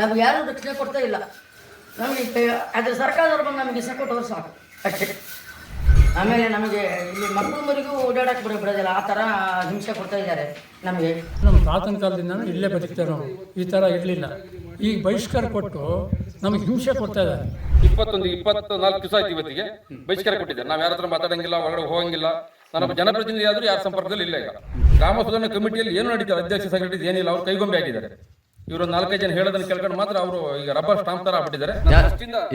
ನಮ್ಗೆ ಯಾರೂ ರಕ್ಷಣೆ ಕೊಡ್ತಾ ಇಲ್ಲ. ನಮಗೆ ಅದ್ರ ಸರ್ಕಾರದವ್ರು ಬಂದು ನಮಗೆ ಇಷ್ಟ ಕೊಟ್ಟವ್ರು ಸಾಕು. ಅಷ್ಟೇ. ಆಮೇಲೆ ನಮಗೆ ಇಲ್ಲಿ ಮಕ್ಕಳು ಮರಿಗೂ ಓಡಾಡಕ್ಕೆ ಬಿಡ ಬಿಡೋದಿಲ್ಲ. ಆ ಥರ ಹಿಂಸೆ ಕೊಡ್ತಾ ಇದ್ದಾರೆ ನಮಗೆ. ನಮ್ಮ ಪ್ರಾತನ ಕಾಲದಿಂದ ಇಲ್ಲೇ ಬದುಕ್ತಾರೆ ಈ ಥರ ಇರಲಿಲ್ಲ. ಈಗ ಬಹಿಷ್ಕಾರ ಕೊಟ್ಟು ನಮಗೆ ಹಿಂಸೆ ಕೊಡ್ತಾ ಇದ್ದಾರೆ. ಇಪ್ಪತ್ತೊಂದು ಇಪ್ಪತ್ತು ನಾಲ್ಕು ದಿವಸ ಆಯ್ತು ಇವತ್ತಿಗೆ. ಬಹಿಷ್ಕಾರ ಕೊಟ್ಟಿದ್ದಾರೆ. ನಾವು ಯಾರ ಹತ್ರ ಮಾತಾಡಂಗಿಲ್ಲ ಹೊರಗಡೆ ಹೋಗಂಗಿಲ್ಲ. ನಮ್ಮ ಜನಪ್ರತಿನಿಧಿ ಆದರೂ ಯಾರ ಸಂಪರ್ಕದಲ್ಲಿ ಇಲ್ಲ ಈಗ. ಗ್ರಾಮ ಸುಧಾರಣಾ ಕಮಿಟಿಯಲ್ಲಿ ಏನು ನಡೀತಾರೆ ಅಧ್ಯಕ್ಷ ಸೆಕ್ರೆಟರಿ ಏನಿಲ್ಲ. ಅವ್ರು ಕೈಗೊಂಬೆ ಆಗಿದ್ದಾರೆ. ಇವರು ನಾಲ್ಕೈದು ಜನ ಹೇಳೋದನ್ನ ಕೇಳ್ಕೊಂಡು ಮಾತ್ರ ಅವರು ಈಗ ರಬ್ಬರ್ ಸ್ಟಾಂಪ್ ತರ ಆಗ್ಬಿಟ್ಟಿದ್ದಾರೆ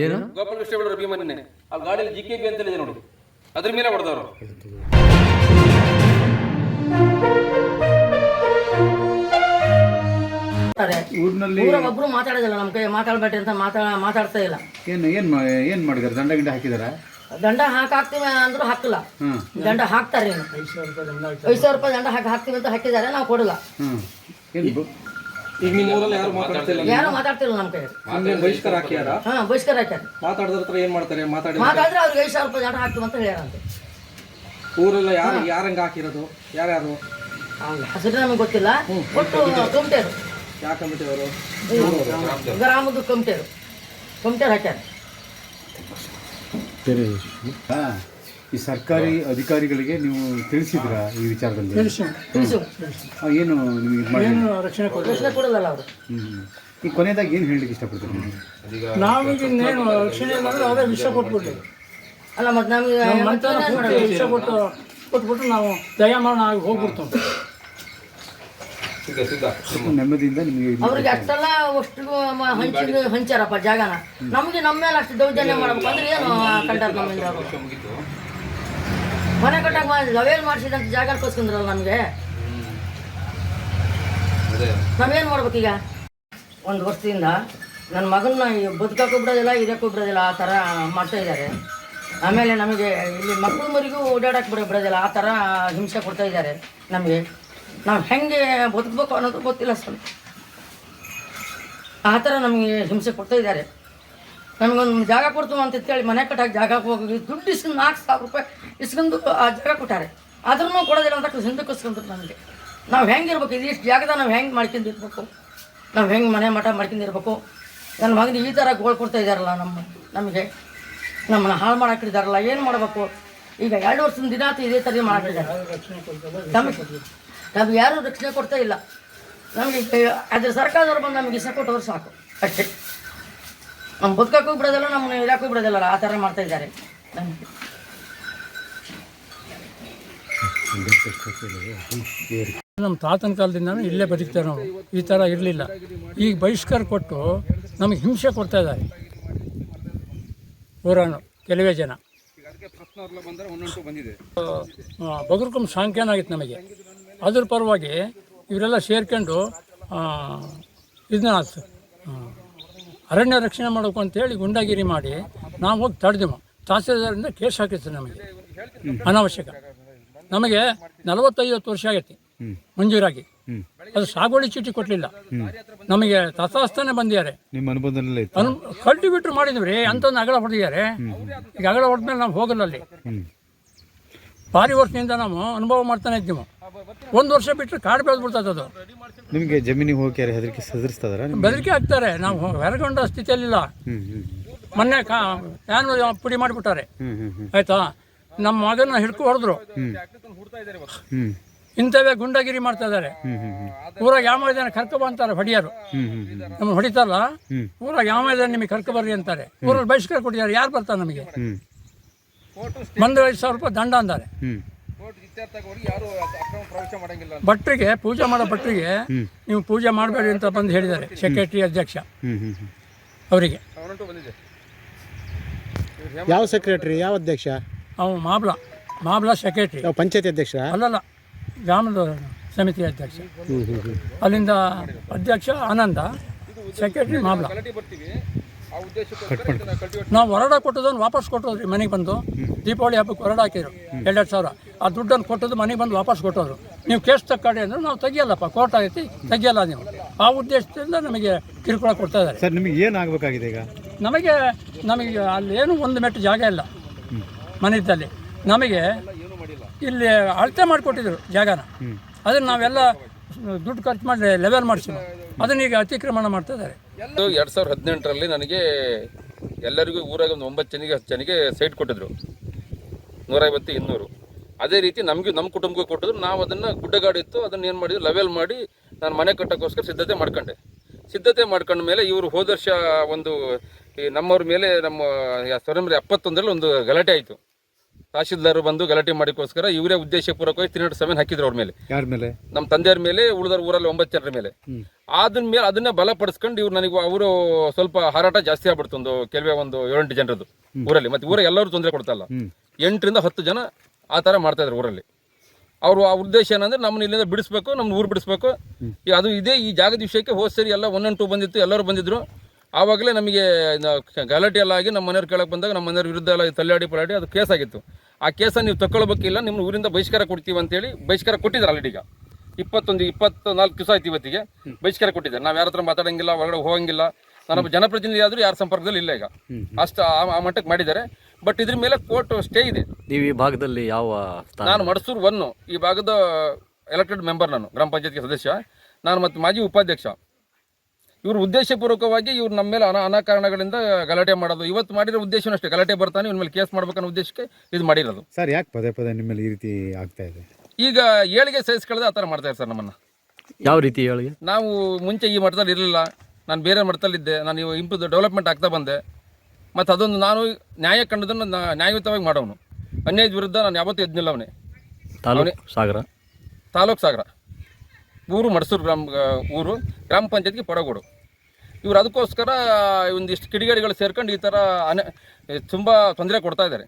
ಏನು? ಗೋಪಾಲ ಕೃಷ್ಣ ಅವರ ಅಭಿಮಾನಿನೇ ಆ ಗಾಡಿಯಲ್ಲಿ ಜಿ ಕೆ ಬಿ ಅಂತ ಇದೆ ನೋಡಿ. ಅದ್ರ ಮೇಲೆ ಹೊಡೆದವರು. ಊರಿನಲ್ಲಿ ಒಬ್ರು ಮಾತಾಡೋದಿಲ್ಲ ನಮ್ಮ ಕೈ ಮಾತಾಡಬೇಡಿ ಅಂತ ಮಾತಾಡ ಮಾತಾಡ್ತಾ ಇಲ್ಲ. ಏನು ಏನು ಏನು ಮಾಡಿದ್ದಾರೆ ದಂಡ ಗಿಂಡ ಹಾಕಿದಾರ? ದಂಡ ಹಾಕಾಕ್ತೀವಿ ಅಂದ್ರು ಹಾಕಿಲ್ಲ. ದಂಡ ಹಾಕ್ತಾರೆ ಏನು ಐದು ಸಾವಿರ ರೂಪಾಯಿ ದಂಡ ಹಾಕಿ ಹಾಕ್ತೀವಿ ಅಂತ ಹಾಕಿದ್ದಾರೆ ನಾವು ಕೊಡಲ್ಲ. ಏನು ಈಗ ನಿಮ್ಮ ಊರಲ್ಲಿ ಯಾರು ಮಾತಾಡ್ತಿಲ್ಲ? ಯಾರು ಮಾತಾಡ್ತಿಲ್ಲ ನಮ್ಮ ಕೈ ಹಂಗೆ ಬಹಿಷ್ಕಾರ ಹಾಕ್ಯಾರ? ಹಾ ಬಹಿಷ್ಕಾರ ಹಾಕ್ಯಾರ. ಮಾತಾಡಿದ್ರ ಹತ್ರ ಏನ್ ಮಾಡ್ತಾರೆ? ಮಾತಾಡಿ ಮಾತಾಡಿದ್ರೆ ಅವ್ರಿಗೆ ಐದು ಸಾವಿರ ರೂಪಾಯಿ ದಂಡ ಹಾಕ್ತು ಅಂತ ಹೇಳ್ಯಾರಂತೆ. ಊರೆಲ್ಲ ಯಾರು ಯಾರಂಗ ಹಾಕಿರೋದು? ಯಾರ್ಯಾರು? ಹೆಸರು ನಮಗೆ ಗೊತ್ತಿಲ್ಲ. ಒಟ್ಟು ಕಮಿಟೇರು ಯಾವ ಕಮಿಟಿ ಅವರು ಗ್ರಾಮದ ಕಮಿಟೇರು ಕಮಿಟೇರು ಹಾಕ್ಯಾರ. ಹಾಂ. ಈ ಸರ್ಕಾರಿ ಅಧಿಕಾರಿಗಳಿಗೆ ನೀವು ತಿಳಿಸಿದ್ರಾ ಈ ವಿಚಾರದಲ್ಲಿ? ತಿಳಿಸಿ ತಿಳಿಸು. ಆ, ಏನು ನಿಮಗೆ ಇದು ಮಾಡಿ? ಏನು ರಕ್ಷಣೆ ಪ್ರಶ್ನೆ ಕೊಡಲ್ಲ ಅವರು. ಈ ಕೊನೆಯದಾಗಿ ಏನು ಹೇಳಲಿಕ್ಕೆ ಇಷ್ಟಪಡ್ತೀರಿ ನೀವು? ನಾವೀಗ ಇನ್ನೇನು ರಕ್ಷಣೆ ಇಲ್ಲ ಅಂದ್ರೆ ಅವರೇ ವಿಷ ಕೊಟ್ಬಿಡ್ಲಿ. ಅಲ್ಲ ಮತ್ತೆ ನಮಗೆ ನಮ್ಮ ಮಂತ್ರ ವಿಷ ಕೊಟ್ಟು ಕೊಟ್ಬಿಟ್ಟು ನಾವು ದಯಮಾನ ಆಗಿ ಹೋಗ್ಬಿಡ್ತಾವೆ. ಸ್ವಲ್ಪ ನೆಮ್ಮದಿಯಿಂದ ನಿಮಗೆ ಇದು ಅವ್ರಿಗೆ ಅಷ್ಟೆಲ್ಲ ಅಷ್ಟು ಹಂಚಿ ಹಂಚಾರಪ್ಪ ಜಾಗನ. ನಮಗೆ ನಮ್ಮ ಮೇಲೆ ಅಷ್ಟು ದೌರ್ಜನ್ಯ ಮಾಡ್ಬೇಕು ಅಂದ್ರೆ ಏನು ಕಂಡರ್ ನಮ್ಮಿಂದ ಅವರು? ಮನೆ ಕಟ್ಟಾಗ ಲವೇಲ್ ಮಾಡಿಸಿದಂತ ಜಾಗ ಕೊಸ್ಕೊಂಡ್ರಲ್ಲ ನಮಗೆ? ನಾವೇನು ಮಾಡ್ಬೇಕು ಈಗ ಒಂದು ವರ್ಷದಿಂದ ನನ್ನ ಮಗನ್ನ ಬದುಕಕ್ಕೂ ಬಿಡೋದಿಲ್ಲ ಇದಕ್ಕೂ ಬಿಡೋದಿಲ್ಲ ಆ ಥರ ಮಾಡ್ತಾ ಇದ್ದಾರೆ. ಆಮೇಲೆ ನಮಗೆ ಇಲ್ಲಿ ಮಕ್ಕಳು ಮರಿಗೂ ಓಡಾಡಕ್ಕೆ ಬಿಡ ಬಿಡೋದಿಲ್ಲ ಆ ಥರ ಹಿಂಸೆ ಕೊಡ್ತಾ ಇದ್ದಾರೆ ನಮಗೆ. ನಾವು ಹೆಂಗೆ ಬದುಕಬೇಕು ಅನ್ನೋದು ಗೊತ್ತಿಲ್ಲ ಸರ್. ಆ ಥರ ನಮಗೆ ಹಿಂಸೆ ಕೊಡ್ತಾ ಇದ್ದಾರೆ. ನಮಗೊಂದು ಜಾಗ ಕೊಡ್ತು ಅಂತ ಹೇಳಿ ಮನೆ ಕಟ್ಟಕ್ಕೆ ಜಾಗ ಹೋಗಿ ದುಡ್ಡಿಸ್ ನಾಲ್ಕು ಸಾವಿರ ರೂಪಾಯಿ ಇಸ್ಕೊಂಡು ಆ ಜಾಗ ಕೊಟ್ಟಾರೆ. ಆದ್ರೂ ಕೊಡೋದಿಲ್ಲ ಅಂತ ಹಿಂದಕ್ಕೆ ಇಸ್ಕೊಂಡ್ರು ನಮಗೆ ನಾವು ಹೆಂಗೆ ಇರ್ಬೇಕು ಇದಿಷ್ಟು ಜಾಗದಾಗ ನಾವು ಹೆಂಗೆ ಮಾಡ್ಕೊಂಡಿರ್ಬೇಕು? ನಾವು ಹೆಂಗೆ ಮನೆ ಮಠ ಮಾಡ್ಕೊಂಡಿರ್ಬೇಕು? ನನ್ನ ಮಗನಿಗೆ ಈ ಥರ ಗೋಳು ಕೊಡ್ತಾ ಇದ್ದಾರಲ್ಲ ನಮ್ಮ, ನಮಗೆ. ನಮ್ಮನ್ನ ಹಾಳು ಮಾಡಾಕಿದ್ದಾರಲ್ಲ ಏನು ಮಾಡಬೇಕು? ಈಗ ಎರಡು ವರ್ಷದ ದಿನ ಅಂತ ಇದೇ ಥರ ಮಾಡಿದ್ದಾರೆ ನಮಗೆ ನಮ್ಗೆ ಯಾರೂ ರಕ್ಷಣೆ ಕೊಡ್ತಾ ಇಲ್ಲ. ನಮಗೆ ಅದ್ರ ಸರ್ಕಾರದವ್ರು ಬಂದು ನಮಗೆ ಇಷ್ಟ ಕೊಟ್ಟವ್ರು ಸಾಕು. ಅಷ್ಟೇ. ನಮ್ಮ ಬದುಕಕ್ಕೂ ಬಿಡೋದಿಲ್ಲ, ನಮ್ಮನ್ನ ಇರೋಕ್ಕೂ ಬಿಡೋದಿಲ್ಲ ಆ ಥರ ಮಾಡ್ತಾ ಇದ್ದಾರೆ. ನಮಗೆ. ನಮ್ಮ ತಾತನ ಕಾಲದಿಂದ ಇಲ್ಲೇ ಬದುಕ್ತಾರೆ ನಾವು ಈ ಥರ ಇರಲಿಲ್ಲ. ಈಗ ಬಹಿಷ್ಕಾರ ಕೊಟ್ಟು ನಮಗೆ ಹಿಂಸೆ ಕೊಡ್ತಾ ಇದ್ದಾರೆ. ಊರನ್ನು ಕೆಲವೇ ಜನ. ಬಗರ್ಕುಂ ಸಾಂಖ್ಯಾನ ಆಗಿತ್ತು ನಮಗೆ. ಅದ್ರ ಪರವಾಗಿ ಇವರೆಲ್ಲ ಸೇರ್ಕೊಂಡು ಇದನ್ನ ಆಯ್ತು ಅರಣ್ಯ ರಕ್ಷಣೆ ಮಾಡಬೇಕು ಅಂತೇಳಿ ಗುಂಡಾಗಿರಿ ಮಾಡಿ, ನಾವು ಹೋಗಿ ತಡೆದೆವು ತಹಸೀಲ್ದಾರಿಂದ ಕೇಸ್ ಹಾಕಿತ್ತು ನಮಗೆ. ಅನಾವಶ್ಯಕ. ನಮಗೆ ನಲವತ್ತೈವತ್ತು ವರ್ಷ ಆಗೈತಿ. ಮಂಜೂರಾಗಿ. ಅದು ಸಾಗುವಳಿ ಚೀಟಿ ಕೊಟ್ಟಲಿಲ್ಲ ನಮಗೆ ತಥಾಸ್ಥಾನೆ ಬಂದಿದ್ದಾರೆ. ನಿಮ್ಮ ಅನುಭವದಲ್ಲಿ ಕಲ್ಟಿವೇಟ್ರ್ ಮಾಡಿದ್ವಿ ಅಂತಂದು ಅಗಲ ಹೊಡೆದಿದ್ದಾರೆ. ಈಗ ಅಗಳ ಹೊಡೆದ್ಮೇಲೆ ನಾವು ಹೋಗಲ್ಲ ಅಲ್ಲಿ. ಭಾರಿ ವರ್ಷದಿಂದ ನಾವು ಅನುಭವ ಮಾಡ್ತಾನೆ ಇದ್ದೀವಿ. ಒಂದು ವರ್ಷ ಬಿಟ್ಟರೆ ಕಾಡು ಬೆಳೆದ್ಬಿಡ್ತದೆ ಅದು. ನಿಮಗೆ ಜಮೀನಿಗೆ ಹೋಗಿ ಹೆದರಿಕೆ ಸದರಿಸ್ತದ ಬೆದರಿಕೆ ಹಾಕ್ತಾರೆ. ನಾವು ಹೊರಗೊಂಡ ಸ್ಥಿತಿಯಲ್ಲಿಲ್ಲ. ಮೊನ್ನೆ ಕಾ ಫ್ಯಾನ್ ಪುಡಿ ಮಾಡಿಬಿಟ್ಟಾರೆ. ಆಯ್ತಾ? ನಮ್ಮ ಮಗನ ಹಿಡ್ಕೊ ಹೊಡೆದ್ರು. ಇಂಥವೇ ಗುಂಡಗಿರಿ ಮಾಡ್ತಾ ಇದ್ದಾರೆ ಊರಾಗ ಯಾವ ಇದ್ದಾನೆ ಕರ್ಕ ಬಂತಾರೆ ಅಂತಾರೆ ಹೊಡಿಯರು. ನಮ್ಮ ಹೊಡಿತಾರಲ್ಲ? ಊರಾಗ ಯಾವ ಇದ್ದಾನೆ ನಿಮಗೆ ಕರ್ಕ ಬರ್ರಿ ಅಂತಾರೆ. ಊರಲ್ಲಿ ಬಹಿಷ್ಕಾರ ಕೊಟ್ಟಿದ್ದಾರೆ. ಯಾರು ಬರ್ತಾರೆ ನಮಗೆ? ಬಂದು ಐದು ಸಾವಿರ ರೂಪಾಯಿ ದಂಡ ಅಂತಾರೆ. ಹ್ಞೂ ಭಟ್ರಿಗೆ ಪೂಜೆ ಮಾಡೋ ಭಟ್ರಿಗೆ ನೀವು ಪೂಜೆ ಮಾಡಬೇಡಿ ಅಂತ ಬಂದು ಹೇಳಿದ್ದಾರೆ ಸೆಕ್ರೆಟರಿ ಅಧ್ಯಕ್ಷ. ಅವರಿಗೆ. ಯಾವ ಸೆಕ್ರೆಟರಿ? ಯಾವ ಅಧ್ಯಕ್ಷ? ಅವ ಮಾಬ್ಲ ಮಾಬ್ಲ ಸೆಕ್ರೆಟ್ರಿ ಪಂಚಾಯತಿ ಅಧ್ಯಕ್ಷ ಅಲ್ಲಲ್ಲ ಗ್ರಾಮದ ಸಮಿತಿ ಅಧ್ಯಕ್ಷ. ಅಲ್ಲಿಂದ ಅಧ್ಯಕ್ಷ ಆನಂದ ಸೆಕ್ರೆಟ್ರಿ ಮಾಬ್ಲ. ನಾವು ಹೊರಡ ಕೊಟ್ಟದನ್ನು ವಾಪಸ್ ಕೊಟ್ಟೋದ್ರಿ ಮನೆಗೆ ಬಂದು. ದೀಪಾವಳಿ ಹಬ್ಬಕ್ಕೆ ಹೊರಡ ಹಾಕಿದ್ರು ಎರಡೆರಡು ಸಾವಿರ. ಆ ದುಡ್ಡನ್ನು ಕೊಟ್ಟದ್ದು ಮನೆಗೆ ಬಂದು ವಾಪಸ್ ಕೊಟ್ಟೋರು ನೀವು ಕೇಸ್ ತಕ್ಕಾಡಿ ಅಂದ್ರೆ ನಾವು ತೆಗಿಯಲ್ಲಪ್ಪ ಕೋರ್ಟ್ ಆಗೈತಿ ತೆಗಿಯಲ್ಲ ನೀವು. ಆ ಉದ್ದೇಶದಿಂದ ನಮಗೆ ಕಿರುಕುಳ ಕೊಡ್ತಾ ಇದ್ದಾರೆ. ಸರ್ ನಿಮಗೆ ಏನಾಗಬೇಕಾಗಿದೆ ಈಗ? ನಮಗೆ ನಮಗೆ ಅಲ್ಲೇನು ಒಂದು ಮೆಟ್ಟು ಜಾಗ ಇಲ್ಲ. ಮನೆಯಲ್ಲಿ ನಮಗೆ ಇಲ್ಲಿ ಅಳತೆ ಮಾಡಿಕೊಟ್ಟಿದ್ರು ಜಾಗನ. ಅದನ್ನು ನಾವೆಲ್ಲ ದುಡ್ಡು ಖರ್ಚು ಮಾಡಿ ಲೆವೆಲ್ ಮಾಡಿಸಿ ಅದನ್ನ ಈಗ ಅತಿಕ್ರಮಣ ಮಾಡ್ತಾ ಇದ್ದಾರೆ. ಎರಡು ಸಾವಿರದ ಹದಿನೆಂಟರಲ್ಲಿ ನನಗೆ ಎಲ್ಲರಿಗೂ ಊರಾಗ ಒಂದು ಒಂಬತ್ತು ಜನಿಗೆ, ಹತ್ತು ಜನಿಗೆ ಸೈಟ್ ಕೊಟ್ಟಿದ್ರು. ನೂರೈವತ್ತು ಇನ್ನೂರು. ಅದೇ ರೀತಿ ನಮಗೂ ನಮ್ಮ ಕುಟುಂಬಕ್ಕೂ ಕೊಟ್ಟಿದ್ರು. ನಾವು ಅದನ್ನು ಗುಡ್ಡಗಾಡು ಇತ್ತು. ಅದನ್ನು ಏನು ಮಾಡಿದ್ರು? ಲೆವೆಲ್ ಮಾಡಿ ನಾನು ಮನೆ ಕಟ್ಟೋಕ್ಕೋಸ್ಕರ ಸಿದ್ಧತೆ ಮಾಡ್ಕೊಂಡೆ. ಸಿದ್ಧತೆ ಮಾಡ್ಕೊಂಡ ಮೇಲೆ ಇವರು ಹೋದ ಒಂದು ಈ ನಮ್ಮವ್ರ ಮೇಲೆ ನಮ್ಮ ಸೊರಂಬ್ರಿ ಎಪ್ಪತ್ತೊಂದರಲ್ಲಿ ಒಂದು ಗಲಾಟೆ ಆಯಿತು. ತಹಶೀಲ್ದಾರ್ ಬಂದು ಗಲಾಟೆ ಮಾಡಿಕೋಸ್ಕರ ಇವರೇ ಉದ್ದೇಶಪೂರ್ವಕವಾಗಿ ತ್ರೀ ನಾಟ್ ಸೆವೆನ್ ಹಾಕಿದ್ರು ಅವ್ರ ಮೇಲೆ. ಯಾರ ಮೇಲೆ? ನಮ್ಮ ತಂದೆಯವ್ರ ಮೇಲೆ ಉಳಿದವ್ರ ಊರಲ್ಲಿ ಒಂಬತ್ತು ಜನರ ಮೇಲೆ. ಅದನ್ನ ಮೇಲೆ ಅದನ್ನ ಬಲಪಡಿಸ್ಕೊಂಡು ಇವ್ರು ನನಗೆ ಅವರು ಸ್ವಲ್ಪ ಹಾರಾಟ ಜಾಸ್ತಿ ಆಗ್ಬಿಡ್ತು ಒಂದು ಕೆಲವೇ ಒಂದು ಏಳೆಂಟು ಜನರದ್ದು ಊರಲ್ಲಿ. ಮತ್ತೆ ಊರ ಎಲ್ಲರೂ ತೊಂದರೆ ಕೊಡ್ತಲ್ಲ ಎಂಟರಿಂದ ಹತ್ತು ಜನ ಆ ಥರ ಮಾಡ್ತಾ ಇದ್ರು ಊರಲ್ಲಿ. ಅವರು ಆ ಉದ್ದೇಶ ಏನಂದ್ರೆ ನಮ್ಮನ್ನ ಇಲ್ಲಿಂದ ಬಿಡಿಸ್ಬೇಕು ನಮ್ಮ ಊರು ಬಿಡಿಸ್ಬೇಕು. ಅದು ಇದೇ ಈ ಜಾಗದ ವಿಷಯಕ್ಕೆ ಹೋದ್ ಸರಿ ಎಲ್ಲ ಒನ್ ಒನ್ ಟೂ ಬಂದಿತ್ತು ಎಲ್ಲರೂ ಬಂದಿದ್ರು. ಆವಾಗಲೇ ನಮಗೆ ಗಲಾಟೆ ಎಲ್ಲ ಆಗಿ ನಮ್ಮ ಮನೆಯವ್ರು ಕೇಳಕ್ಕೆ ಬಂದಾಗ ನಮ್ಮ ಮನೆಯವ್ರ ವಿರುದ್ಧ ಎಲ್ಲ ತಲ್ಲಾಡಿ ಪಲಾಡಿ ಅದು ಕೇಸ್ ಆಗಿತ್ತು. ಆ ಕೇಸನ್ನು ನೀವು ತಗೊಳ್ಬೇಕಿಲ್ಲ ನಿಮ್ಮ ಊರಿಂದ ಬಹಿಷ್ಕಾರ ಕೊಡ್ತೀವಿ ಅಂತೇಳಿ ಬಹಿಷ್ಕಾರ ಕೊಟ್ಟಿದ್ದಾರೆ ಆಲ್ರೆಡಿ ಈಗ. ಇಪ್ಪತ್ತೊಂದು ಇಪ್ಪತ್ತು ನಾಲ್ಕು ದಿವಸ ಆಯ್ತು ಇವತ್ತಿಗೆ. ಬಹಿಷ್ಕಾರ ಕೊಟ್ಟಿದ್ದಾರೆ. ನಾವು ಯಾರ ಹತ್ರ ಮಾತಾಡಂಗಿಲ್ಲ ಹೊರಗಡೆ ಹೋಗಂಗಿಲ್ಲ. ನಾನೊಬ್ಬ ಜನಪ್ರತಿನಿಧಿ ಆದರೂ ಯಾರ ಸಂಪರ್ಕದಲ್ಲಿ ಇಲ್ಲ ಈಗ. ಅಷ್ಟು ಆ- ಮಟ್ಟಕ್ಕೆ ಮಾಡಿದ್ದಾರೆ. ಬಟ್ ಇದ್ರ ಮೇಲೆ ಕೋರ್ಟ್ ಸ್ಟೇ ಇದೆ. ನೀವು ಈ ಭಾಗದಲ್ಲಿ ಯಾವ ನಾನು ಮಡಸೂರು ಒನ್ನು ಈ ಭಾಗದ ಎಲೆಕ್ಟೆಡ್ ಮೆಂಬರ್ ನಾನು ಗ್ರಾಮ ಪಂಚಾಯತ್ಗೆ ಸದಸ್ಯ. ನಾನು ಮತ್ತು ಮಾಜಿ ಉಪಾಧ್ಯಕ್ಷ. ಇವರು ಉದ್ದೇಶಪೂರ್ವಕವಾಗಿ ಇವ್ರು ನಮ್ಮ ಮೇಲೆ ಅನ ಅನಾಕಾರಣಗಳಿಂದ ಗಲಾಟೆ ಮಾಡೋದು. ಇವತ್ತು ಮಾಡಿರೋ ಉದ್ದೇಶನೂ ಅಷ್ಟೇ ಗಲಾಟೆ ಬರ್ತಾನೆ ಇವ್ರ ಮೇಲೆ ಕೇಸ್ ಮಾಡ್ಬೇಕನ್ನೋ ಉದ್ದೇಶಕ್ಕೆ ಇದು ಮಾಡಿರೋದು. ಸರ್ ಯಾಕೆ ಪದೇ ಪದೇ ನಿಮ್ಮಲ್ಲಿ ಈ ರೀತಿ ಆಗ್ತಾ ಇದೆ? ಈಗ ಏಳಿಗೆ ಸಹಿಸ್ಕೊಳ್ಳದೆ ಆ ಥರ ಮಾಡ್ತಾರೆ ಸರ್ ನಮ್ಮನ್ನು. ಯಾವ ರೀತಿ ಹೇಳಿ ನಾವು ಮುಂಚೆ ಈ ಮಟ್ಟದಲ್ಲಿ ಇರಲಿಲ್ಲ. ನಾನು ಬೇರೆ ಮಟ್ಟದಲ್ಲಿದ್ದೆ ನಾನು ಇವಾಗ ಇಂಪ್ರೂವ್ ಡೆವಲಪ್ಮೆಂಟ್ ಆಗ್ತಾ ಬಂದೆ. ಮತ್ತು ಅದೊಂದು ನಾನು ನ್ಯಾಯ ಕಂಡದನ್ನು ನ್ಯಾಯಯುತವಾಗಿ ಮಾಡೋನು ಅನ್ಯಾಯದ ವಿರುದ್ಧ ನಾನು ಯಾವತ್ತೂ ಎದ್ನಿಲ್ಲ ಅವನೇ. ತಾಲೂಕು ಸಾಗರ? ತಾಲೂಕು ಸಾಗರ. ಊರು ಮಡಸೂರು ಗ್ರಾಮ ಊರು. ಗ್ರಾಮ ಪಂಚಾಯತ್ಗೆ ಪಡಗೋಡು. ಇವರು ಅದಕ್ಕೋಸ್ಕರ ಒಂದಿಷ್ಟು ಕಿಡಿಗೇಡಿಗಳು ಸೇರ್ಕೊಂಡು ಈ ಥರ ಅನೆ ತುಂಬ ತೊಂದರೆ ಕೊಡ್ತಾ ಇದ್ದಾರೆ.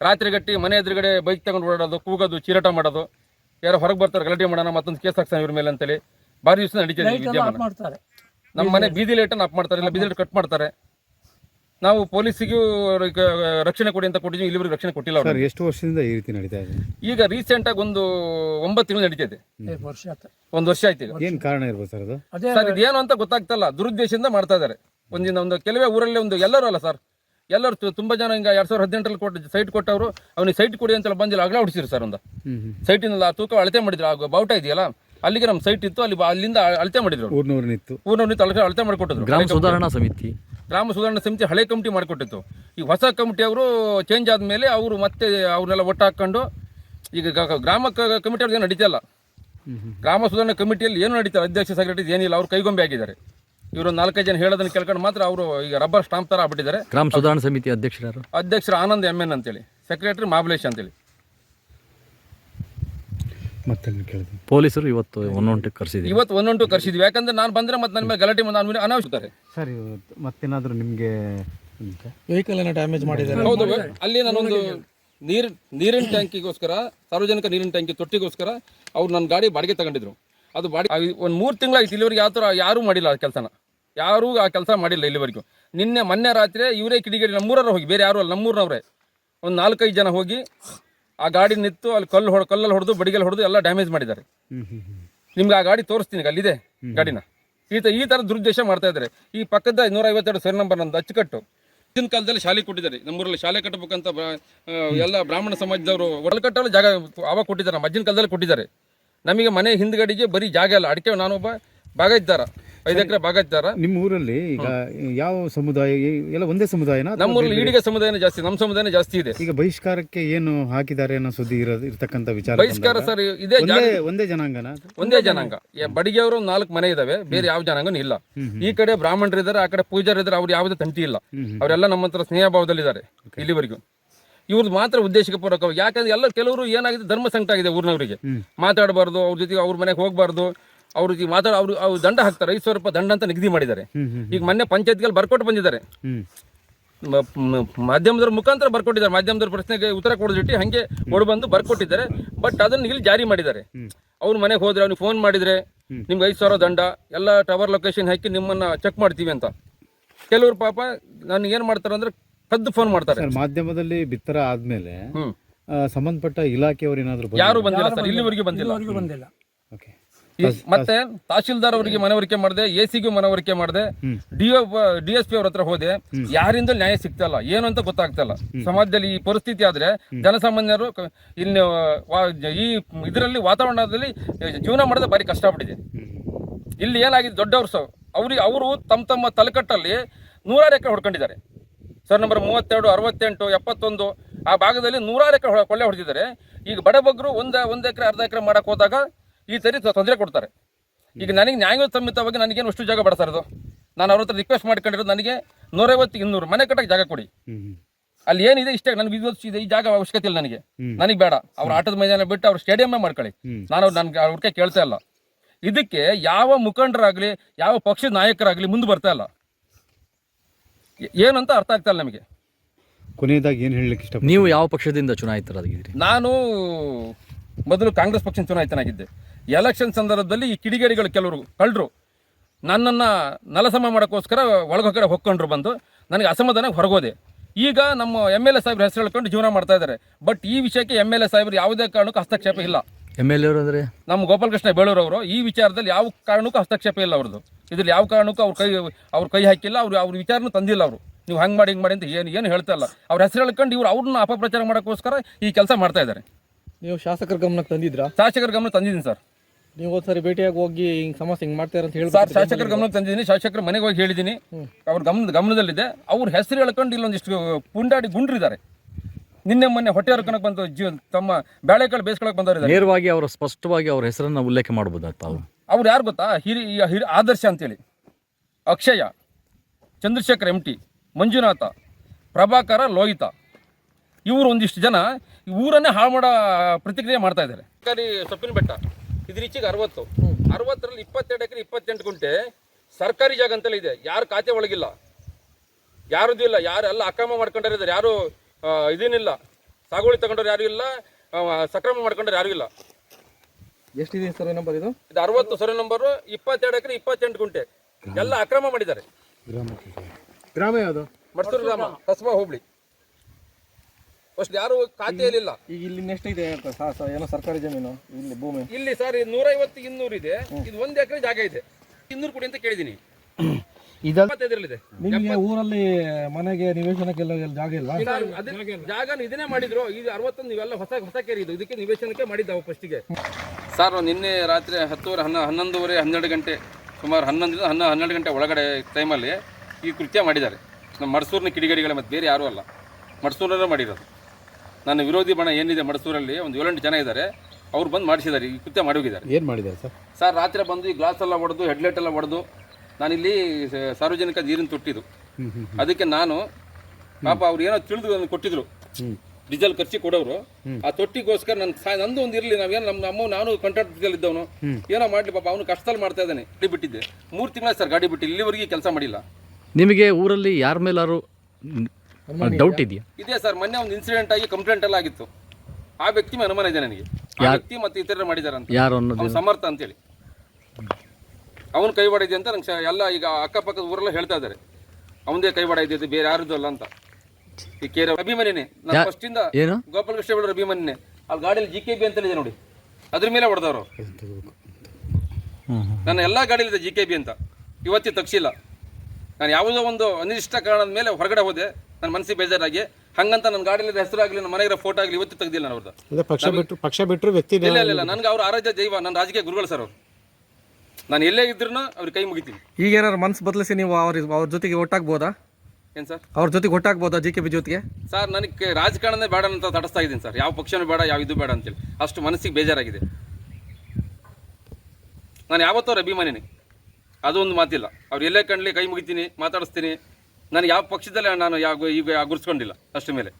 ರಾತ್ರಿ ಗಟ್ಟಿ ಮನೆ ಎದುರುಗಡೆ ಬೈಕ್ ತಗೊಂಡು ಓಡಾಡೋದು ಕೂಗೋದು ಚೀರಾಟ ಮಾಡೋದು ಯಾರೋ ಹೊರಗೆ ಬರ್ತಾರೆ ಗಲಾಟೆ ಮಾಡೋಣ ಮತ್ತೊಂದು ಕೇಸ್ ಹಾಕ್ತಾನೆ ಇವ್ರ ಮೇಲೆ ಅಂತೇಳಿ ಭಾರಿ ದಿವಸ ನಡೀತಿದೆ ಮಾಡ್ತಾರೆ. ನಮ್ಮ ಮನೆ ಬೀದಿ ಲೈಟನ್ನು ಆಫ್ ಮಾಡ್ತಾರೆ ಇಲ್ಲ ಬೀದಿ ಲೈಟ್ ಕಟ್ ಮಾಡ್ತಾರೆ. ನಾವು ಪೊಲೀಸಿಗೂ ರಕ್ಷಣೆ ಕೊಡಿ ಅಂತ ಕೊಟ್ಟಿದ್ವಿ ಇಲ್ಲಿವರೆಗೂ ರಕ್ಷಣೆ ಕೊಟ್ಟಿಲ್ಲ ಅವರು. ಸರ್ ಎಷ್ಟು ವರ್ಷದಿಂದ ಈ ರೀತಿ ನಡೀತಾ ಇದೆ? ಈಗ ರೀಸೆಂಟಾಗಿ ಒಂದು ಒಂಬತ್ತು ತಿಂಗಳು ನಡೀತಿದೆ ಇದೆ. ವರ್ಷ ಆಯ್ತು. ಒಂದು ವರ್ಷ ಆಯ್ತು ಈಗ. ಏನು ಕಾರಣ ಇರ್ಬೋದು ಸರ್ ಅದು? ಅದೇ ಸರ್ ಇದೇನು ಅಂತ ಗೊತ್ತಾಗ್ತಲ್ಲ ದುರುದ್ದೇಶದಿಂದ ಮಾಡ್ತಾ ಇದ್ದಾರೆ. ಒಂದಿನ ಒಂದು ಕೆಲವೇ ಊರಲ್ಲಿ ಒಂದು ಎಲ್ಲರೂ ಅಲ್ಲ ಸರ್ ಎಲ್ಲರೂ ತು- ತುಂಬಾ ಜನ ಹಿಂಗ ಎರಡ್ ಸಾವಿರದ ಹದಿನೆಂಟರಲ್ಲಿ ಕೊಟ್ಟು ಸೈಟ್ ಕೊಟ್ಟವರು ಅವ್ನಿಗೆ ಸೈಟ್ ಕೊಡಿ ಅಂತೆಲ್ಲ ಬಂದಿಲ್ಲ ಅಗಲ ಹೊಡಿಸಿರು ಸರ್ ಒಂದು. ಆ ತೂಕ ಅಳತೆ ಮಾಡಿದ್ರು ಆಗ ಬಾವುಟ ಇದೆಯಲ್ಲ ಅಲ್ಲಿಗೆ ನಮ್ಮ ಸೈಟ್ ಇತ್ತು ಅಲ್ಲಿ ಬಾ- ಅಲ್ಲಿಂದ ಅಳತೆ ಮಾಡಿದ್ರು ಅವ್ರು. ಇತ್ತು. ನಿತ್ತು ಊರಿನವ್ರು ನಿಂತು ಅಳತೆ ಅಳತೆ ಮಾಡಿಕೊಟ್ಟಿದ್ರು. ಗ್ರಾಮ ಸುಧಾರಣಾ ಸಮಿತಿ. ಗ್ರಾಮ ಸುಧಾರಣಾ ಸಮಿತಿ ಹಳೆ ಕಮಿಟಿ ಮಾಡಿಕೊಟ್ಟಿತ್ತು. ಈಗ ಹೊಸ ಕಮಿಟಿ ಅವರು ಚೇಂಜ್ ಆದಮೇಲೆ ಅವರು ಮತ್ತೆ ಅವ್ರನ್ನೆಲ್ಲ ಒಟ್ಟು ಹಾಕ್ಕೊಂಡು ಈಗ ಗ್ರಾಮ ಕಮಿಟಿ ಅವ್ರದ್ದು ಏನು ನಡೀತಲ್ಲ. ಗ್ರಾಮ ಸುಧಾರಣಾ ಕಮಿಟಿಯಲ್ಲಿ ಏನು ನಡೀತಾರೆ ಅಧ್ಯಕ್ಷ ಸೆಕ್ರೆಟರಿ ಏನಿಲ್ಲ. ಅವ್ರು ಕೈಗೊಂಬೆ ಆಗಿದ್ದಾರೆ. ಇವರು ನಾಲ್ಕೈದು ಜನ ಹೇಳೋದನ್ನ ಕೇಳ್ಕೊಂಡು ಮಾತ್ರ ಅವರು ಈಗ ರಬ್ಬರ್ ಸ್ಟಾಂಪ್ ಥರ ಬಿಟ್ಟಿದ್ದಾರೆ ಗ್ರಾಮ ಸುಧಾರಣಾ ಸಮಿತಿ ಅಧ್ಯಕ್ಷರು ಅಧ್ಯಕ್ಷರು ಆನಂದ್ ಎಂ ಎನ್ ಅಂತೇಳಿ. ಸೆಕ್ರೆಟರಿ ಮಾಬಲೇಶ್ ಅಂತೇಳಿ. ಮತ್ತೆ ಕೇಳಿದ್ವಿ ಪೊಲೀಸರು ಇವತ್ತು ಒಂದೊಂಟು ಕರೆಸಿದ್ದೀವಿ ಇವತ್ತು ಒಂದೊಂಟು ಕರ್ಸಿದ್ವಿ. ಯಾಕಂದ್ರೆ ನಾನು ಬಂದ್ರೆ ಮತ್ತೆ ನನ್ನ ಮೇಲೆ ಗಲಾಟೆ ನನ್ನ ಮೇಲೆ ಅನಾವಶ್ಯಕತೆ ಸರ್ ಮತ್ತೇನಾದರೂ ನಿಮಗೆ ವೆಹಿಕಲ್ ಏನೋ ಡ್ಯಾಮೇಜ್ ಮಾಡಿದ್ದಾರೆ. ಹೌದು ಅಲ್ಲಿ ನಾನೊಂದು ನೀರು ನೀರಿನ ಟ್ಯಾಂಕಿಗೋಸ್ಕರ ಸಾರ್ವಜನಿಕ ನೀರಿನ ಟ್ಯಾಂಕಿ ತೊಟ್ಟಿಗೋಸ್ಕರ ಅವ್ರು ನನ್ನ ಗಾಡಿ ಬಾಡಿಗೆ ತಗೊಂಡಿದ್ರು. ಅದು ಬಾಡಿ ಒಂದು ಮೂರು ತಿಂಗಳಾಗಿತ್ತು ಇಲ್ಲಿವರೆಗೆ ಯಾವ ಥರ ಯಾರೂ ಮಾಡಿಲ್ಲ ಆ ಕೆಲಸನ. ಯಾರೂ ಆ ಕೆಲಸ ಮಾಡಿಲ್ಲ ಇಲ್ಲಿವರೆಗೂ. ನಿನ್ನೆ ಮೊನ್ನೆ ರಾತ್ರಿ ಇವರೇ ಕಿಡಿಗೇಡಿ ನಮ್ಮೂರವ್ರು ಹೋಗಿ ಬೇರೆ ಯಾರು ಅಲ್ಲ ನಮ್ಮೂರವ್ರೆ ಒಂದು ನಾಲ್ಕೈದು ಜನ ಹೋಗಿ ಆ ಗಾಡಿ ನಿಂತು ಅಲ್ಲಿ ಕಲ್ಲು ಹೊಡೆ ಕಲ್ಲಲ್ಲಿ ಹೊಡೆದು ಬಡಿಗೆಲ್ಲ ಹೊಡೆದು ಎಲ್ಲ ಡ್ಯಾಮೇಜ್ ಮಾಡಿದ್ದಾರೆ. ನಿಮ್ಗೆ ಆ ಗಾಡಿ ತೋರಿಸ್ತೀನಿ ಅಲ್ಲಿದೆ ಗಾಡಿನ. ಈ ಈ ಥರ ದುರುದ್ದೇಶ ಮಾಡ್ತಾ ಇದ್ದಾರೆ. ಈ ಪಕ್ಕದ ನೂರ ಐವತ್ತೆರಡು ಸರಿ ನಂಬರ್ ನಂದು ಅಚ್ಚುಕಟ್ಟು. ಹಿಂದಿನ ಕಾಲದಲ್ಲಿ ಶಾಲೆ ಕೊಟ್ಟಿದ್ದಾರೆ. ನಮ್ಮೂರಲ್ಲಿ ಶಾಲೆ ಕಟ್ಟಬೇಕಂತ ಎಲ್ಲ ಬ್ರಾಹ್ಮಣ ಸಮಾಜದವರು ಒಳಕಟ್ಟಲು ಜಾಗ ಅವಾಗ ಕೊಟ್ಟಿದ್ದಾರೆ. ನಮ್ಮ ಅಜ್ಜಿನ ಕಾಲದಲ್ಲಿ ಕೊಟ್ಟಿದ್ದಾರೆ. ನಮಗೆ ಮನೆ ಹಿಂದ್ಗಡೆಗೆ ಬರೀ ಜಾಗ ಇಲ್ಲ ಅಡಿಕೆ ನಾನೊಬ್ಬ ಭಾಗ ಇದ್ದಾರ. ಐದು ಎಕರೆ ಭಾಗ ಇದ್ದಾರ? ನಿಮ್ಮ ಊರಲ್ಲಿ ಈಗ ಯಾವ ಸಮುದಾಯ ಎಲ್ಲ ಒಂದೇ ಸಮುದಾಯನ ನಮ್ಮೂರಲ್ಲಿ? ಈಡಿಗೆ ಸಮುದಾಯನೇ ಜಾಸ್ತಿ ನಮ್ಮ ಸಮುದಾಯನೇ ಜಾಸ್ತಿ ಇದೆ. ಈಗ ಬಹಿಷ್ಕಾರಕ್ಕೆ ಏನು ಹಾಕಿದ್ದಾರೆ ಅನ್ನೋ ಸುದ್ದಿ ಇರತಕ್ಕಂತ ಇರ್ತಕ್ಕಂಥ ವಿಚಾರ ಬಹಿಷ್ಕಾರ ಸರ್ ಇದೇ ಒಂದೇ ಒಂದೇ ಜನಾಂಗನ? ಒಂದೇ ಜನಾಂಗ. ಬಡಿಗೆಯವರು ನಾಲ್ಕು ಮನೆ ಇದಾವೆ ಬೇರೆ ಯಾವ ಜನಾಂಗನೂ ಇಲ್ಲ. ಈ ಕಡೆ ಬ್ರಾಹ್ಮಣರು ಇದ್ದಾರೆ ಆ ಕಡೆ ಪೂಜಾರ ಇದ್ದಾರೆ ಅವ್ರು ಯಾವುದೇ ತಂತಿ ಇಲ್ಲ. ಅವರೆಲ್ಲ ನಮ್ಮ ಹತ್ರ ಸ್ನೇಹ ಭಾವದಲ್ಲಿದ್ದಾರೆ ಇಲ್ಲಿವರೆಗೂ. ಇವ್ರದ್ದು ಮಾತ್ರ ಉದ್ದೇಶಕ್ಕೆ ಪೂರಕವಾಗಿ ಯಾಕಂದ್ರೆ ಎಲ್ಲ ಕೆಲವರು ಏನಾಗಿದೆ ಧರ್ಮ ಸಂಕಟ ಆಗಿದೆ ಊರಿನವರಿಗೆ. ಮಾತಾಡಬಾರ್ದು ಅವ್ರ ಜೊತೆಗೆ ಅವ್ರ ಮನೆಗೆ ಹೋಗಬಾರ್ದು ಅವ್ರ ಜೊತೆ ಮಾತಾಡ ಅವ್ರು ಅವ್ರು ದಂಡ ಹಾಕ್ತಾರೆ. ಐದು ಸಾವಿರ ರೂಪಾಯಿ ದಂಡ ಅಂತ ನಿಗದಿ ಮಾಡಿದ್ದಾರೆ. ಈಗ ಮೊನ್ನೆ ಪಂಚಾಯತ್ಗೆ ಬರ್ಕೊಟ್ಟು ಬಂದಿದ್ದಾರೆ. ಮಾಧ್ಯಮದವ್ರ ಮುಖಾಂತರ ಬರ್ಕೊಟ್ಟಿದ್ದಾರೆ. ಮಾಧ್ಯಮದವ್ರ ಪ್ರಶ್ನೆಗೆ ಉತ್ತರ ಕೊಡದಿಟ್ಟು ಹಂಗೆ ಬಂದು ಬರ್ಕೊಟ್ಟಿದ್ದಾರೆ. ಬಟ್ ಅದನ್ನ ಇಲ್ಲಿ ಜಾರಿ ಮಾಡಿದ್ದಾರೆ. ಅವ್ರ ಮನೆಗೆ ಹೋದ್ರೆ ಅವ್ನಿಗೆ ಫೋನ್ ಮಾಡಿದ್ರೆ ನಿಮ್ಗೆ ಐದು ಸಾವಿರ ದಂಡ ಎಲ್ಲ ಟವರ್ ಲೊಕೇಶನ್ ಹಾಕಿ ನಿಮ್ಮನ್ನ ಚೆಕ್ ಮಾಡ್ತೀವಿ ಅಂತ. ಕೆಲವರು ಪಾಪ ನನಗೆ ಏನು ಮಾಡ್ತಾರೆ ಅಂದ್ರೆ ಕದ್ದು ಫೋನ್ ಮಾಡ್ತಾರೆ. ಸರ್ ಮಾಧ್ಯಮದಲ್ಲಿ ಬಿತ್ತರ ಆದ್ಮೇಲೆ ಸಂಬಂಧಪಟ್ಟ ಇಲಾಖೆಯವರು ಏನಾದ್ರು ಯಾರು ಬಂದಿಲ್ಲ ಸರ್. ಇಲ್ಲಿವರೆಗೂ ಬಂದಿಲ್ಲ. ಇಲ್ಲಿವರೆಗೂ ಬಂದಿಲ್ಲ. ಓಕೆ ಮತ್ತೆ ತಹಶೀಲ್ದಾರ್ ಅವರಿಗೆ ಮನವರಿಕೆ ಮಾಡಿದೆ ಎ ಸಿಗೂ ಮನವರಿಕೆ ಮಾಡಿದೆ ಡಿ ಡಿ ಎಸ್ ಪಿ ಅವ್ರ ಹತ್ರ ಹೋದೆ. ಯಾರಿಂದ ನ್ಯಾಯ ಸಿಗ್ತಾ ಇಲ್ಲ ಏನು ಅಂತ ಗೊತ್ತಾಗ್ತಾ ಇಲ್ಲ ಸಮಾಜದಲ್ಲಿ ಈ ಪರಿಸ್ಥಿತಿ ಆದ್ರೆ ಜನಸಾಮಾನ್ಯರು ಇಲ್ಲಿ ಈ ಇದರಲ್ಲಿ ವಾತಾವರಣದಲ್ಲಿ ಜೀವನ ಮಾಡೋದು ಕಷ್ಟ ಕಷ್ಟಪಟ್ಟಿದೆ. ಇಲ್ಲಿ ಏನಾಗಿದೆ ದೊಡ್ಡವರು ಸಹ ಅವ್ರಿಗೆ ಅವರು ತಮ್ಮ ತಮ್ಮ ತಲೆಕಟ್ಟಲ್ಲಿ ನೂರಾರು ಎಕರೆ ಹೊಡ್ಕೊಂಡಿದ್ದಾರೆ. ಸರ್ ನಂಬರ್ ಮೂವತ್ತೆರಡು ಅರವತ್ತೆಂಟು ಎಪ್ಪತ್ತೊಂದು ಆ ಭಾಗದಲ್ಲಿ ನೂರಾರು ಎಕರೆ ಕೊಳ್ಳೆ ಹೊಡೆದಿದ್ದಾರೆ. ಈಗ ಬಡಬಗ್ರು ಒಂದು ಒಂದು ಎಕರೆ ಅರ್ಧ ಎಕರೆ ಮಾಡಕ್ಕೆ ಹೋದಾಗ ಈ ತರಿ ತೊಂದರೆ ಕೊಡ್ತಾರೆ. ಈಗ ನನಗೆ ನ್ಯಾಯಯುತ ಸಮಿತವಾಗಿ ನನಗೇನು ಅಷ್ಟು ಜಾಗ ಬಡ ಸರ್ ಅದು ನಾನು ಅವ್ರ ಹತ್ರ ರಿಕ್ವೆಸ್ಟ್ ಮಾಡ್ಕೊಂಡಿರೋದು ನನಗೆ ನೂರೈವತ್ತು ಇನ್ನೂರು. ಮನೆ ಕಟ್ಟಕ್ಕೆ ಜಾಗ ಕೊಡಿ. ಅಲ್ಲಿ ಏನಿದೆ ಇಷ್ಟೇ ನನಗೆ ವಿದ್ಯುತ್ ಇದೆ ಈ ಜಾಗ ಅವಶ್ಯಕತೆ ಇಲ್ಲ ನನಗೆ. ನನಗೆ ಬೇಡ. ಅವ್ರ ಆಟದ ಮೈದಾನ ಬಿಟ್ಟು ಅವ್ರ ಸ್ಟೇಡಿಯಂ ಮಾಡ್ಕೊಳ್ಳಿ. ನಾನು ನನ್ಗೆ ಅವ್ರಿಗೆ ಕೇಳ್ತಾ ಇಲ್ಲ. ಇದಕ್ಕೆ ಯಾವ ಮುಖಂಡರಾಗಲಿ ಯಾವ ಪಕ್ಷದ ನಾಯಕರಾಗಲಿ ಮುಂದೆ ಬರ್ತಾ ಇಲ್ಲ. ಏನಂತ ಅರ್ಥ ಆಗ್ತಾ ಇಲ್ಲ ನಮಗೆ. ಕೊನೆಯದಾಗಿ ಏನು ಹೇಳಲಿಕ್ಕೆ ಇಷ್ಟ ನೀವು ಯಾವ ಪಕ್ಷದಿಂದ ಚುನಾಯಿತರಾಗಿದ್ದೀರಿ? ನಾನು ಮೊದಲು ಕಾಂಗ್ರೆಸ್ ಪಕ್ಷ ಚುನಾಯಿತನಾಗಿದ್ದೆ. ಎಲೆಕ್ಷನ್ ಸಂದರ್ಭದಲ್ಲಿ ಈ ಕಿಡಿಗೇಡಿಗಳು ಕೆಲವರು ಕಳ್ಳರು. ನನ್ನನ್ನು ನಲಸಮ ಮಾಡೋಕ್ಕೋಸ್ಕರ ಒಳಗೊಳಗಡೆ ಹೊಕ್ಕೊಂಡ್ರು ಬಂದು ನನಗೆ ಅಸಮಾಧಾನ ಹೊರಗೋದೆ. ಈಗ ನಮ್ಮ ಎಂ ಎಲ್ ಎ ಸಾಹೇಬ್ರ ಹೆಸರು ಹೇಳ್ಕೊಂಡು ಜೀವನ ಮಾಡ್ತಾ ಇದ್ದಾರೆ. ಬಟ್ ಈ ವಿಷಯಕ್ಕೆ ಎಂ ಎಲ್ ಎ ಸಾಹೇಬ್ರು ಯಾವುದೇ ಕಾರಣಕ್ಕೂ ಹಸ್ತಕ್ಷೇಪ ಇಲ್ಲ. ಎಂ ಎಲ್ ಎವರು ಅಂದರೆ? ನಮ್ಮ ಗೋಪಾಲಕೃಷ್ಣ ಅವರು ಈ ವಿಚಾರದಲ್ಲಿ ಯಾವ ಕಾರಣಕ್ಕೂ ಹಸ್ತಕ್ಷೇಪ ಇಲ್ಲ ಅವ್ರದ್ದು. ಇದ್ರಲ್ಲಿ ಯಾವ ಕಾರಣಕ್ಕೂ ಅವ್ರ ಕೈ ಅವ್ರ ಕೈ ಹಾಕಿಲ್ಲ ಅವ್ರು ಅವ್ರ ವಿಚಾರನೂ ತಂದಿಲ್ಲ ಅವರು. ನೀವು ಹಂಗೆ ಮಾಡಿ ಹಿಂಗೆ ಮಾಡಿ ಅಂತ ಏನು ಏನು ಹೇಳ್ತಾ ಇಲ್ಲ. ಅವ್ರ ಹೆಸರು ಹೇಳ್ಕೊಂಡು ಇವ್ರು ಅವ್ರನ್ನ ಅಪಪ್ರಚಾರ ಮಾಡೋಕ್ಕೋಸ್ಕರ ಈ ಕೆಲಸ ಮಾಡ್ತಾ ಇದ್ದಾರೆ. ನೀವು ಶಾಸಕರ ಗಮನಕ್ಕೆ ತಂದಿದ್ರಾ? ಶಾಸಕರ ಗಮನ ತಂದಿದ್ದೀನಿ ಸರ್. ನೀವು ಒಂದ್ಸರಿ ಭೇಟಿಯಾಗಿ ಹೋಗಿ ಹಿಂಗ್ ಸಮಸ್ಯೆ ಹಿಂಗ್ ಮಾಡ್ತಾರೆ ಅಂತ ಹೇಳಿ ಸರ್ ಶಾಸಕರ ಗಮನಕ್ಕೆ ತಂದಿದ್ದೀನಿ. ಶಾಸಕರ ಮನೆಗೆ ಹೋಗಿ ಹೇಳಿದ್ದೀನಿ. ಅವ್ರ ಗಮನ ಗಮನದಲ್ಲಿದೆ. ಅವ್ರ ಹೆಸರು ಹೇಳ್ಕೊಂಡು ಇಲ್ಲೊಂದಿಷ್ಟು ಪುಂಡಾಡಿ ಗುಂಡ್ರಿದ್ದಾರೆ ನಿನ್ನೆ ಮೊನ್ನೆ ಹೊಟ್ಟೆ ಹರ್ಕೊಳಕ್ ಬಂದು ಜೀವ ತಮ್ಮ ಬೇಳೆಕಾಳು ಬೇಯಿಸ್ಕೊಳಕ್ ಬಂದವರಿದ್ದಾರೆ ನೇರವಾಗಿ ಅವರು ಸ್ಪಷ್ಟವಾಗಿ ಅವ್ರ ಹೆಸರನ್ನ ಉಲ್ಲೇಖ ಮಾಡಬಹುದು ತಾವು ಅವ್ರು ಯಾರು ಗೊತ್ತಾ? ಹಿರಿಯ ಹಿರಿ ಆದರ್ಶ ಅಂತೇಳಿ. Akshaya Chandrashekar M T Manjunatha Prabhakara Lohita. ಇವರು ಒಂದಿಷ್ಟು ಜನ ಊರನ್ನೇ ಹಾಳು ಮಾಡೋ ಪ್ರತಿಕ್ರಿಯೆ ಮಾಡ್ತಾ ಇದ್ದಾರೆ. ಸೊಪ್ಪಿನ ಬೆಟ್ಟ. ಇದ್ರ ಈಚೆಗೆ ಅರವತ್ತು. ಅರವತ್ತರಲ್ಲಿ ಇಪ್ಪತ್ತೆರಡು ಎಕರೆ ಇಪ್ಪತ್ತೆಂಟು ಗುಂಟೆ ಸರ್ಕಾರಿ ಜಾಗ ಅಂತಲೇ ಇದೆ. ಯಾರು ಖಾತೆ ಒಳಗಿಲ್ಲ. ಯಾರದ್ದು ಇಲ್ಲ. ಯಾರು ಎಲ್ಲ ಅಕ್ರಮ ಮಾಡ್ಕೊಂಡಿದ್ದಾರೆ ಯಾರು ಇದೇನಿಲ್ಲ. ಸಾಗುವಳಿ ತಗೊಂಡವ್ರು ಯಾರು ಇಲ್ಲ. ಸಕ್ರಮ ಮಾಡ್ಕೊಂಡ್ರೆ ಯಾರು ಇಲ್ಲ. ಎಷ್ಟಿದೆ ಸರ್ ನಂಬರ್ ಇದು? ಇದು ಅರವತ್ತು ಸರ್ವೆ ನಂಬರ್ ಇಪ್ಪತ್ತೆರಡು ಎಕರೆ ಇಪ್ಪತ್ತೆಂಟು ಗುಂಟೆ. ಎಲ್ಲ ಅಕ್ರಮ ಮಾಡಿದ್ದಾರೆ. ಗ್ರಾಮ ಯಾವುದು? ಮಡ್ಸೂರು ಗ್ರಾಮ ಕಸಬಾ ಹೋಬಳಿ. ಫಸ್ಟ್ ಯಾರು ಖಾತೆಯಲ್ಲಿಲ್ಲ. ಈಗ ಇಲ್ಲಿ ನೆಕ್ಸ್ಟ್ ಇದೆ ಅಂತ ಸಾ- ಸಾ- ಏನೋ ಸರ್ಕಾರಿ ಜಮೀನು ಇಲ್ಲಿ ಭೂಮಿ. ಇಲ್ಲಿ ಸರ್ ನೂರೈವತ್ತು ಇನ್ನೂರು ಇದೆ. ಇದು ಒಂದು ಎಕರೆ ಜಾಗ ಇದೆ. ಇನ್ನೂರು ಕೊಡಿ ಅಂತ ಕೇಳಿದೀನಿ. ನಿಮಗೆ ಊರಲ್ಲಿ ಮನೆಗೆ ನಿವೇಶನಕ್ಕೆಲ್ಲ ಎಲ್ಲ ಜಾಗ ಇಲ್ವಾ? ಸರ್, ಅದೇ ಜಾಗ ಇದನ್ನೇ ಮಾಡಿದ್ರು. ಇದು ಅರವತ್ತೊಂದು ಇವೆಲ್ಲ ಹೊಸ ಹೊಸ ಕೇರಿ ಇದು. ಇದಕ್ಕೆ ನಿವೇಶನಕ್ಕೆ ಮಾಡಿದ್ದಾವೆ ಫಸ್ಟಿಗೆ ಸರ್ ನಿನ್ನೆ ರಾತ್ರಿ ಹತ್ತುವರೆ ಹನ್ನ ಹನ್ನೊಂದುವರೆ ಹನ್ನೆರಡು ಗಂಟೆ ಸುಮಾರು ಹನ್ನೊಂದರಿಂದ ಹನ್ನ ಹನ್ನೆರಡು ಗಂಟೆ ಒಳಗಡೆ ಟೈಮಲ್ಲಿ ಈ ಕೃತ್ಯ ಮಾಡಿದ್ದಾರೆ. ನಮ್ಮ ಮಡ್ಸೂರಿನ ಕಿಡಿಗಡಿಗಳೇ ಮತ್ತು ಬೇರೆ ಯಾರೂ ಅಲ್ಲ. ಮಡ್ಸೂರಲ್ಲೇ ಮಾಡಿರೋದು. ನನ್ನ ವಿರೋಧಿ ಬಣ ಏನಿದೆ ಮಡಸೂರಲ್ಲಿ ಒಂದು ಏಳೆಂಟು ಜನ ಇದ್ದಾರೆ. ಅವ್ರು ಬಂದು ಮಾಡಿಸಿದ್ದಾರೆ ಈ ಕೃತ್ಯ ಮಾಡಿ ಹೋಗಿದ್ದಾರೆ. ಏನು ಮಾಡಿದ್ದಾರೆ ಸರ್? ಸರ್ ರಾತ್ರಿ ಬಂದು ಈ ಗ್ಲಾಸ್ ಎಲ್ಲ ಹೊಡೆದು ಹೆಡ್ಲೈಟ್ ಎಲ್ಲ ಹೊಡೆದು ನಾನಿಲ್ಲಿ ಸ- ಸಾರ್ವಜನಿಕ ನೀರಿನ ತೊಟ್ಟಿದ್ದು. ಅದಕ್ಕೆ ನಾನು ಪಾಪ ಅವ್ರು ಏನೋ ತಿಳಿದು ನನಗೆ ಕೊಟ್ಟಿದ್ರು. ಡೀಸೆಲ್ ಖರ್ಚಿ ಕೊಡೋರು. ಆ ತೊಟ್ಟಿಗೋಸ್ಕರ ನನ್ನ ಸಾ ನಂದು ಒಂದು ಇರಲಿ ನಾವೇನು ನಮ್ಮ ಅಮ್ಮ ನಾನು ಕಾಂಟ್ರಾಕ್ಟ್ ಇದ್ದವನು. ಏನೋ ಮಾಡಲಿ ಪಾಪ ಅವನು ಕಷ್ಟದಲ್ಲಿ ಮಾಡ್ತಾ ಇದ್ದಾನೆ ಗಾಡಿ ಬಿಟ್ಟಿದ್ದೆ. ಮೂರು ತಿಂಗಳ ಸರ್ ಗಾಡಿ ಬಿಟ್ಟು ಇಲ್ಲಿವರೆಗೆ ಕೆಲಸ ಮಾಡಿಲ್ಲ. ನಿಮಗೆ ಊರಲ್ಲಿ ಯಾರ ಮೇಲಾರು ಡೌಟ್ ಇದೆಯಾ? ಇದೆ ಸರ್? ಮೊನ್ನೆ ಒಂದು ಇನ್ಸಿಡೆಂಟ್ ಆಗಿ ಕಂಪ್ಲೇಂಟ್ ಎಲ್ಲ ಆಗಿತ್ತು. ಆ ವ್ಯಕ್ತಿ ಮೇಲೆ ಅನುಮಾನ ಇದೆ ನನಗೆ. ಆ ವ್ಯಕ್ತಿ ಮತ್ತೆ ಇತರರು ಮಾಡಿದ್ದಾರೆ ಅಂತ. ಯಾರು ಅನ್ನೋದು ಅವ್ನು ಸಮರ್ಥ ಅಂತೇಳಿ. ಅವನು ಕೈವಾಡ ಇದೆ ಅಂತ ನಂಗೆ ಎಲ್ಲ ಈಗ ಅಕ್ಕಪಕ್ಕದ ಊರೆಲ್ಲ ಹೇಳ್ತಾ ಇದ್ದಾರೆ. ಅವನದೇ ಕೈವಾಡ ಇದೆ ಇದು ಬೇರೆ ಯಾರದ್ದು ಅಲ್ಲ ಅಂತ. ಈ ಕೇರ ಅಭಿಮಾನಿನೇ ನಾನು ಫಸ್ಟ್ ಇಂದ ಏನು? ಗೋಪಾಲಕೃಷ್ಣ ಹೇಳೋರು ಅಭಿಮಾನಿನೇ ಅಲ್ಲಿ ಗಾಡಿಯಲ್ಲಿ ಜಿ ಕೆ ಬಿ ಅಂತ ಇದೆ ನೋಡಿ. ಅದ್ರ ಮೇಲೆ ಹೊಡೆದವರು. ನನ್ನ ಎಲ್ಲಾ ಗಾಡಿಯಲ್ಲಿದೆ ಜಿ ಕೆ ಬಿ ಅಂತ. ಇವತ್ತಿ ತಗ್ಸಿಲ್ಲ ನಾನು ಯಾವುದೋ ಒಂದು ಅನಿಷ್ಟ ಕಾರಣದ ಮೇಲೆ ಹೊರಗಡೆ ಹೋದೆ. ನನ್ನ ಮನಸ್ಸಿಗೆ ಬೇಜಾರಾಗಿ ಹಂಗಂತ ನನ್ನ ಗಾಡಿಯಲ್ಲಿ ಹೆಸರಾಗಲಿ ನನ್ನ ಮನೆಗಿರೋ ಫೋಟೋ ಆಗಲಿ ಇವತ್ತು ತೆಗ್ದಿಲ್ಲ ನಾನು ಅವ್ರದ್ದು. ಪಕ್ಷ ಬಿಟ್ಟು ಪಕ್ಷ ಬಿಟ್ಟರು ವ್ಯಕ್ತಿ ಇಲ್ಲ ಇಲ್ಲ ಇಲ್ಲ ನನಗೆ ಅವ್ರ ಆರಾಧ್ಯ ದೈವ ನನ್ನ ರಾಜಕೀಯ ಗುರುಗಳು ಸರ್ ಅವರು. ನಾನು ಎಲ್ಲೇ ಇದ್ರೂ ಅವ್ರಿಗೆ ಕೈ ಮುಗಿತೀನಿ. ಈಗ ಏನಾದ್ರು ಮನ್ಸು ಬದಲಿಸಿ ನೀವು ಅವ್ರ ಅವ್ರ ಜೊತೆಗೆ ಒಟ್ಟಾಗ್ಬೋದಾ? ಏನು ಸರ್? ಅವ್ರ ಜೊತೆಗೆ ಒಟ್ಟಾಗ್ಬೋದಾ ಜಿ ಕೆ ಬಿ ಜೊತೆಗೆ? ಸರ್ ನನಗೆ ರಾಜಕಾರಣನೇ ಬೇಡ ಅಂತ ತಡಿಸ್ತಾ ಇದ್ದೀನಿ ಸರ್. ಯಾವ ಪಕ್ಷನೂ ಬೇಡ ಯಾವ ಇದು ಬೇಡ ಅಂತೇಳಿ. ಅಷ್ಟು ಮನಸ್ಸಿಗೆ ಬೇಜಾರಾಗಿದೆ. ನಾನು ಯಾವತ್ತೂ ಅವ್ರ ಅದು ಅದೊಂದು ಮಾತಿಲ್ಲ. ಅವ್ರು ಎಲ್ಲೇ ಕಂಡ್ಲಿ ಕೈ ಮುಗಿತೀನಿ ಮಾತಾಡಿಸ್ತೀನಿ. ನಾನು ಯಾವ ಪಕ್ಷದಲ್ಲೇ ನಾನು ಯಾವ ಈಗ ಗುರ್ಸ್ಕೊಂಡಿಲ್ಲ ಅಷ್ಟೇ ಮೇಲೆ.